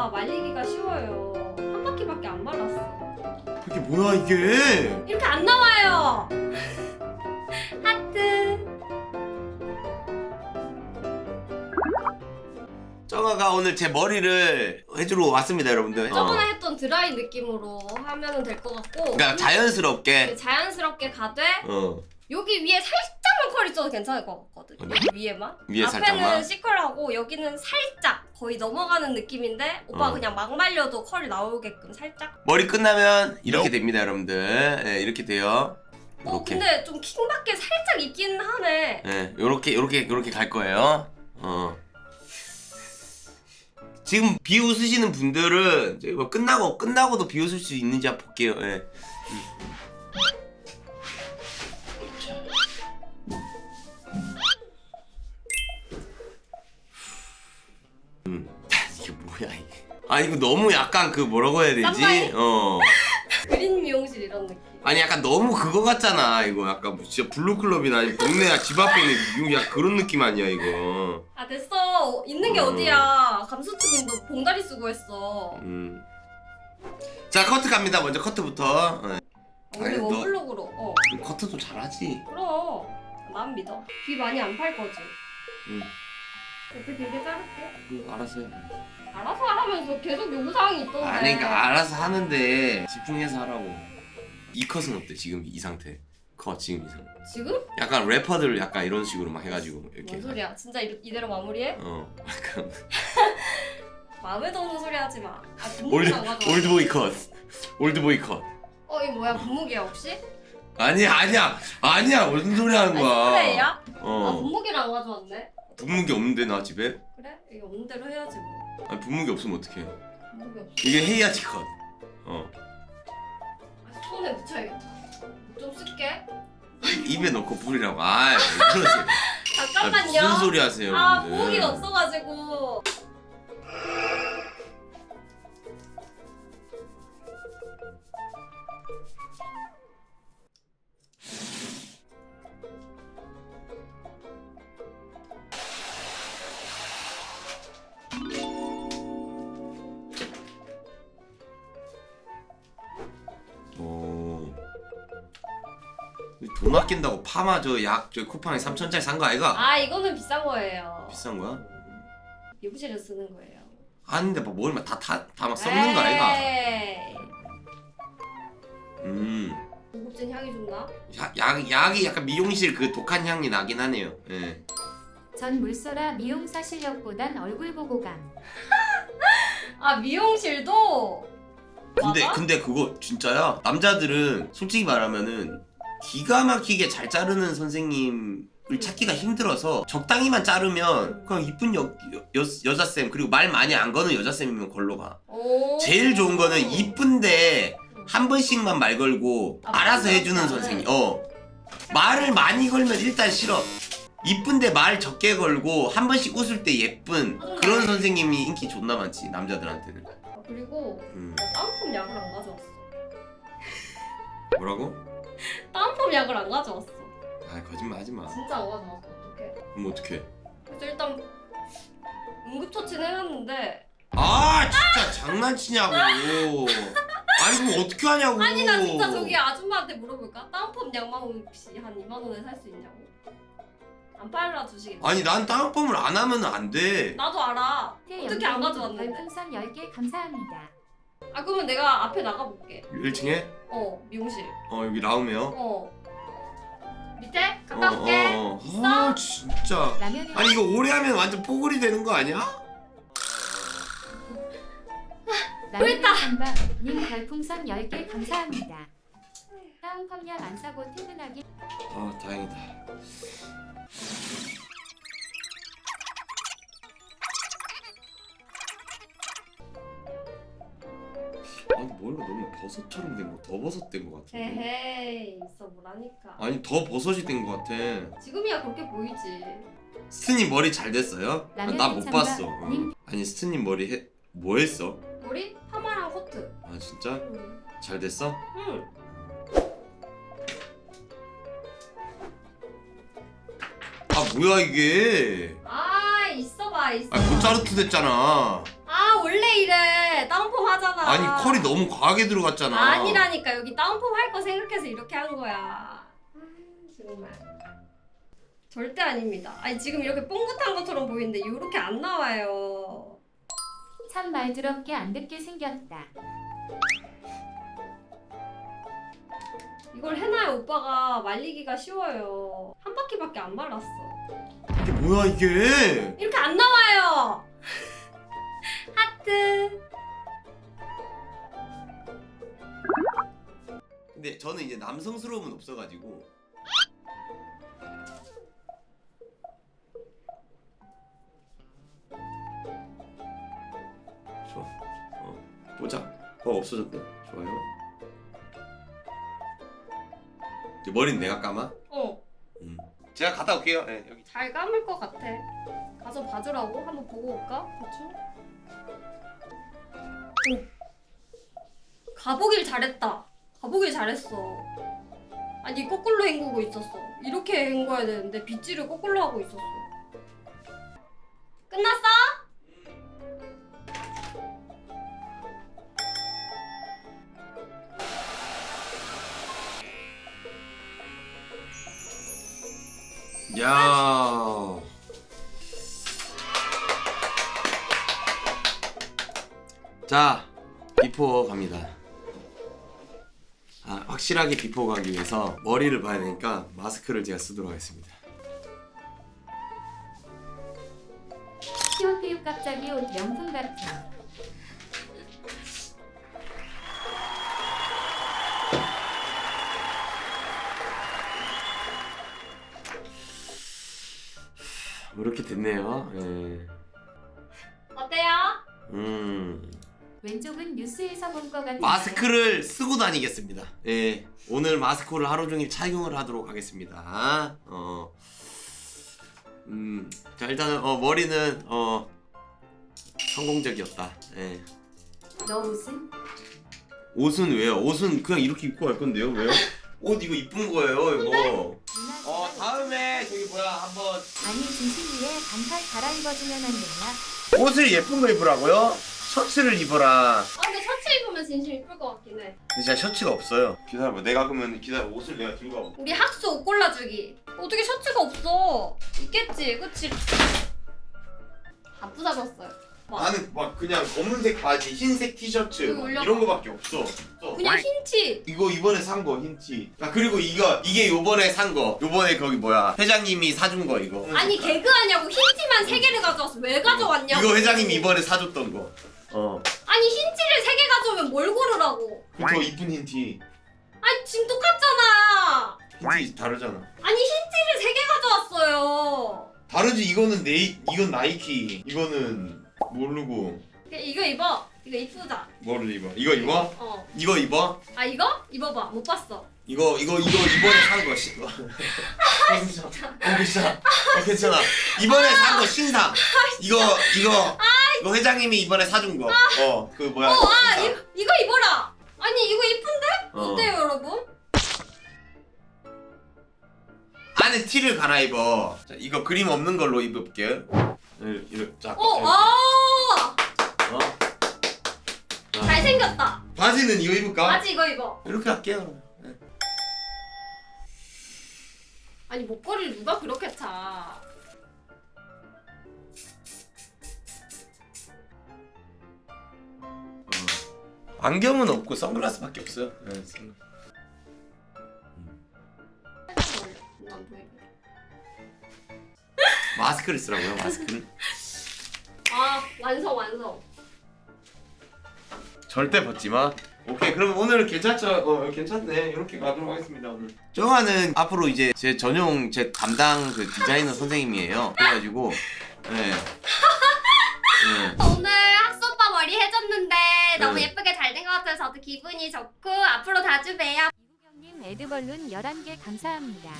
생각보다 말리기가 쉬워요. 한 바퀴밖에 안 말랐어. 이게 뭐야 이게? 이렇게 안 나와요. 하트. 정아가 오늘 제 머리를 해주러 왔습니다, 여러분들. 저번에 어. 했던 드라이 느낌으로 하면 될 것 같고. 그러니까 자연스럽게. 자연스럽게 가되 어. 여기 위에 살짝 만 컬 있어도 괜찮을 것 같거든. 여기 위에만. 위에 앞에는 살짝만? 시컬하고 여기는 살짝 거의 넘어가는 느낌인데 오빠 어. 그냥 막 말려도 컬이 나오게끔 살짝. 머리 끝나면 이렇게 됩니다, 여러분들. 네, 이렇게 돼요. 어 이렇게. 근데 좀 킹밖에 살짝 있긴 하네. 네, 요렇게 요렇게 요렇게 갈 거예요. 어. 지금 비웃으시는 분들은 저희 뭐 끝나고 끝나고도 비웃을 수 있는지 한번 볼게요. 예. 아 이거 너무 약간 그 뭐라고 해야 되지? 어. 그린 미용실 이런 느낌. 아니 약간 너무 그거 같잖아 이거 약간 뭐 진짜 블루클럽이나 아니 동네 집 앞에 있는 미용 약 그런 느낌 아니야 이거 아 됐어. 있는 게 음. 어디야. 감수트님도 봉다리 쓰고 했어. 음. 자 커트 갑니다 먼저 커트부터 네. 우리 아니, 너- 원블록으로. 어. 커트도 잘하지 그럼. 난 믿어. 귀 많이 안 팔 거지. 응. 옆에 길게 자를게. 음, 알았어요 알아서 하라면서 계속 요구사항이 있던데. 아니 그러니까 알아서 하는데 집중해서 하라고 이 컷은 어때 지금 이 상태 컷 지금 이 상태 지금? 약간 래퍼들 약간 이런 식으로 막 해가지고 이렇게 뭔 소리야? 진짜 이, 이대로 마무리해? 어 약간 마음에 드는 소리 하지 마. 아, 분무기 올드 안. 올드보이 컷 올드보이 컷 어, 이 뭐야? 분무기야 혹시? 아니야 아니야 아니야 무슨 소리 하는 아니 거야 스프레이야? 아, 어 분무기를 안 가져왔네. 분무기 없는데 나 집에 그래? 이게 없는 대로 해야지 뭐. 아니 분무기 없으면 어떡해 분무기 없어. 이게 해야지 컷 어. 아, 손에 묻혀야겠다. 좀 쓸게. 입에 넣고 뿌리라고 아이 왜 그러세요 아, 잠깐만요. 무슨 소리 하세요 아, 여러분들. 부엌이가 없어가지고. 돈 아낀다고 파마 저 약 저 쿠팡에 3천짜리 산 거 아이가? 아, 이거는 비싼 거예요. 비싼 거야? 미용실에 쓰는 거예요. 아닌데 뭐 머리만 다다다막 썩는 거 아이가? 에이. 음. 고급진 향이 좀 나? 약, 약 약이 약간 미용실 그 독한 향이 나긴 하네요. 예. 전 물소라 미용사 실력보단 얼굴 보고 감. 아, 미용실도? 근데 맞아? 근데 그거 진짜야. 남자들은 솔직히 말하면은 기가 막히게 잘 자르는 선생님을 찾기가 힘들어서 적당히만 자르면 그냥 이쁜 여, 여, 여자 쌤 그리고 말 많이 안 거는 여자 쌤이면 걸로 가. 오. 제일 좋은 거는 이쁜데 한 번씩만 말 걸고 아, 알아서. 해주는 선생님. 어. 말을 많이 걸면 일단 싫어. 이쁜데 말 적게 걸고 한 번씩 웃을 때 예쁜 그런 선생님이 인기 존나 많지 남자들한테는. 아, 그리고 음. 나 다운펌 약을 안 가져왔어. 뭐라고? 다운펌 약을 안 가져왔어. 아 거짓말 하지 마. 진짜 안 가져왔어. 어떡해. 그럼 어떡해? 그래서 일단 응급처치는 해놨는데 아 진짜 장난치냐고. 아니 그럼 어떻게 하냐고. 아니 나 진짜 저기 아줌마한테 물어볼까? 다운펌 약만 혹시 한 2만 원에 살 수 있냐고? 안 팔아 주시겠지? 아니 난 다운펌을 안 하면 안 돼. 나도 알아. 어떻게 안 가져왔는데? 별풍선 10개 감사합니다. 아 그러면 내가 앞에 나가볼게. 1층에? 어 미용실. 어 여기 나오네요. 어 밑에 갔다 올게. 어, 어, 어. 있어? 아 진짜. 라면을 아니 이거 오래 하면 완전 뽀글이 되는 거 아니야? 라면을 선박 님 별풍선 10개 감사합니다. 다음 펌약 안 사고 퇴근하기 아 다행이다. 아니 머리가 너무 버섯처럼 된 거, 더 버섯 된 거 같은데. 에헤이 있어 뭐라니까. 아니 더 버섯이 된 거 같아. 지금이야 그렇게 보이지. 스트님 머리 잘 됐어요? 라면 나 못 괜찮다. 봤어. 어. 님. 아니 스트님 머리 해, 뭐 했어? 머리 파마랑 커트. 아 진짜 응. 잘 됐어? 응. 아 뭐야 이게? 아 있어봐 있어. 아 모짜르트 됐잖아. 아 다운펌 하잖아. 아니 컬이 너무 과하게 들어갔잖아. 아니라니까. 여기 다운펌 할 거 생각해서 이렇게 한 거야. 음, 정말. 절대 아닙니다. 아니 지금 이렇게 뽕긋한 것처럼 보이는데 이렇게 안 나와요. 참 말드럽게 안 듣게 생겼다. 이걸 해놔야 오빠가. 말리기가 쉬워요. 한 바퀴밖에 안 말랐어. 이게 뭐야 이게? 이렇게 안 나와요. 하트 근데 저는 이제 남성스러움은 없어가지고 좋아 어 보자 어 없어졌네 좋아요 이제 머리는 내가 감아? 어 음. 제가 갔다 올게요 네, 여기 잘 감을 것 같아. 가서 봐주라고? 한번 보고 올까? 대충? 오. 가보길 잘했다. 가보길 잘했어. 아니 거꾸로 헹구고 있었어. 이렇게 헹궈야 되는데 빗질을 거꾸로 하고 있었어. 끝났어? 야. 자, 비포 갑니다. 아, 확실하게 비포 가기 위해서 머리를 봐야 되니까 마스크를 제가 쓰도록 하겠습니다. 시옷교육 갑자기 옷 명품 같아. 이렇게 됐네요. 예. 어때요? 음. 왼쪽은 뉴스에서 본 것 같은. 마스크를 쓰고 다니겠습니다. 예. 오늘 마스크를 하루 종일 착용을 하도록 하겠습니다. 어. 음. 자, 일단은 어, 머리는 어 성공적이었다. 예. 너 옷은 옷은 왜요? 옷은 그냥 이렇게 입고 갈 건데요. 왜요? 옷 이거 이쁜 거예요, 이거. 누나 어, 잘 다음에 저기 뭐야 한번 아니 진심 위에 반팔 갈아입어주면 안 되냐? 옷을 예쁜 거 입으라고요? 셔츠를 입어라. 아 근데 셔츠 입으면 진심 이쁠 것 같긴 해. 근데 진짜 셔츠가 없어요. 기다려봐. 내가 그러면 기다려. 옷을 내가 들고 가볼게. 우리 학수 옷 골라주기. 어떻게 셔츠가 없어? 있겠지, 그치? 다 부잡았어요. 와. 나는 막 그냥 검은색 바지, 흰색 티셔츠 이거 막 올려봐. 이런 거밖에 없어. 없어. 그냥 흰 티. 이거 이번에 산 거 흰티. 아 그리고 이거 이게 요번에 산 거. 요번에 거기 뭐야 회장님이 사준 거 이거. 아니 개그하냐고 흰 티만 세 개를 가져왔어. 왜 가져왔냐고. 이거 회장님이 이번에 사줬던 거. 어. 아니 흰 티를 세 개 가져오면 뭘 고르라고. 그더 이쁜 흰 티. 아니 지금 똑같잖아. 흰티 다르잖아. 아니 흰 티를 세 개 가져왔어요. 다르지 이거는 네이 이건 나이키. 이거는 모르고 이거 입어. 이거 이쁘다. 뭐를 입어? 이거 입어? 어. 이거 입어? 아 이거? 입어봐. 못 봤어. 이거 이거 이거 이번에 산 거 신. 어 괜찮아. 어 괜찮아. 어 괜찮아. 이번에 산 거 신상. 이거 이거 이거 회장님이 이번에 사준 거. 어 그 뭐야? 어, 아 신상. 이거 이거 입어라. 아니 이거 이쁜데? 어. 어때요 여러분? 안에 티를 갈아입어. 자, 이거 그림 없는 걸로 입을게. 네, 이렇게 자. 어, 이렇게. 아 어? 자, 잘생겼다. 바지는 이거 입을까? 바지 이거 입어. 이렇게 할게요. 네. 아니 목걸이를 누가 그렇게 차? 안경은 없고 선글라스밖에 없어요. 네, 선글라스. 마스크를 쓰라고요. 마스크를. 아 완성 완성. 절대 벗지 마. 오케이 그럼 오늘 괜찮죠? 어 괜찮네 이렇게 가도록 하겠습니다 오늘. 정화는 앞으로 이제 제 전용 제 담당 그 디자이너 선생님이에요. 그래가지고 네. 네. 오늘 학수 오빠 머리 해줬는데 너무 네. 예쁘게 잘 된 것 같아서 저도 기분이 좋고 앞으로 자주 봬요. 이국영님 에드벌룬 11개 감사합니다.